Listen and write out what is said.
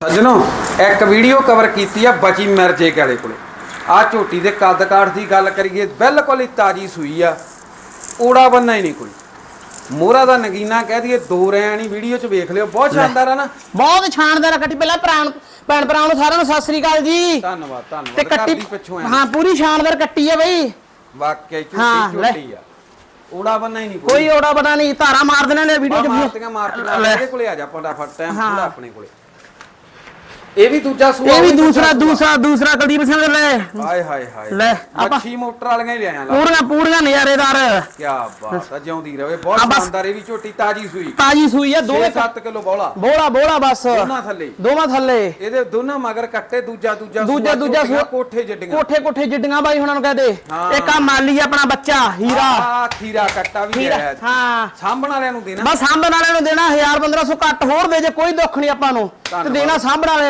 ਸੱਜਣੋ ਇੱਕ video cover ਕੀਤੀ ਆ ਬਚੀ ਮਿਰਜੇ ਵਾਲੇ ਕੋਲੇ। ਆ ਝੋਟੀ ਦੇ ਕੱਦ ਕਾਠ ਦੀ ਗੱਲ ਕਰੀਏ ਬਿਲਕੁਲ ਹੀ ਤਾਜੀ ਸੂਈ ਆ। ਓੜਾ ਬੰਨਾ ਹੀ ਨਹੀਂ ਕੋਈ। ਮੋਹਰਾ ਦਾ ਨਗੀਨਾ ਕਹਿ ਦਈਏ ਦੋ ਰੈਣੀ ਵੀਡੀਓ 'ਚ ਵੇਖ ਲਿਓ ਬਹੁਤ ਸ਼ਾਨਦਾਰ ਆ ਨਾ। ਬਹੁਤ ਸ਼ਾਨਦਾਰ ਆ ਕੱਟੀ ਪਹਿਲਾਂ ਭੈਣ ਭੈਣ ਭਰਾਵਾਂ ਨੂੰ ਸਾਰਿਆਂ ਨੂੰ ਸਤਿ ਸ੍ਰੀ ਅਕਾਲ ਜੀ। ਧੰਨਵਾਦ ਤੇ ਧੰਨਵਾਦ ਕੱਟੀ ਕਰਦੀ ਪਿੱਛੋਂ ਆ ਹਾਂ ਪੂਰੀ ਸ਼ਾਨਦਾਰ ਕੱਟੀ ਆ ਬਈ। ਵਾਕਿਆ ਹਾਂ, ਝੋਟੀ ਲੈ। ਝੋਟੀ ਆ। ਓੜਾ ਬੰਨਾ ਹੀ ਨਹੀਂ ਕੋਈ ਓੜਾ ਪਤਾ ਨਹੀਂ ਧਾਰਾ ਮਾਰ ਦੇਣਾ ਨੇ ਵੀਡੀਓ ਚ ਮਾਰਤੀਆਂ ਮਾਰਤੀਆਂ। ਲੈ। ਇਹਦੇ ਕੋਲੇ ਆ ਜਾ ਫਟਾਫਟ ਟਾਈਮ ਹਾਂ। ਪੂਰਾ ਆਪਣੇ ਕੋਲੇ। ਇਹ ਵੀ ਦੂਜਾ ਸੂਆ ਇਹ ਵੀ ਦੂਸਰਾ। ਦੂਸਰਾ ਦੂਸਰਾ ਕੁਲਦੀਪ ਸਿੰਘ ਲੈ। ਹਾਏ ਹਾਏ ਹਾਏ। ਲੈ, ਆਪਾਂ- ਮੱਛੀ ਮੋਟਰ ਵਾਲੀਆਂ ਹੀ ਲਿਆਇਆ ਲਾ। ਪੂਰੀਆਂ ਪੂਰੀਆਂ ਨਜ਼ਾਰੇਦਾਰ। ਕੀ ਬਾਤ ਆ ਜਿਉਂਦੀ ਰਵੇ ਬਹੁਤ ਸ਼ਾਨਦਾਰ ਇਹ ਵੀ ਝੋਟੀ ਤਾਜੀ ਸੂਈ। ਤਾਜੀ ਸੂਈ ਆ ਦੋਵੇਂ 6-7 ਕਿਲੋ ਬੌਲਾ ਬੋਲਾ ਬੋਲਾ ਬਸ। ਦੋਨਾਂ ਥੱਲੇ। ਦੋਵਾਂ ਥੱਲੇ। ਇਹਦੇ ਦੋਨਾਂ ਮਗਰ ਕੱਟੇ ਦੂਜਾ ਦੂਜਾ ਦੂਜਾ ਦੂਜਾ ਸੂਆ। ਕੋਠੇ ਜੱਡੀਆਂ। ਕੋਠੇ ਕੋਠੇ ਜਿੱਡੀਆਂ ਬਾਈ ਹੁਣਾਂ ਨੂੰ ਕਹਦੇ ਹਾਂ। ਇੱਕ ਆ ਮਾਲੀ ਆਪਣਾ ਬੱਚਾ ਹੀਰਾ। ਆ ਖੀਰਾ ਕੱਟਾ ਵੀ ਹੀਰਾ ਆਇਆ ਹਾਂ। ਸਾਂਭਣ ਵਾਲਿਆਂ ਨੂੰ ਦੇਣਾ। ਬਸ ਸਾਂਭਣ ਵਾਲਿਆਂ ਨੂੰ ਦੇਣਾ 1000 1500 ਘੱਟ ਹੋਰ ਦੇ ਜੇ ਕੋਈ ਦੁੱਖ ਨਹੀਂ ਆਪਾਂ ਨੂੰ। ਤੇ। ਦੇਣਾ ਸਾਂਭਣ ਵਾਲੇ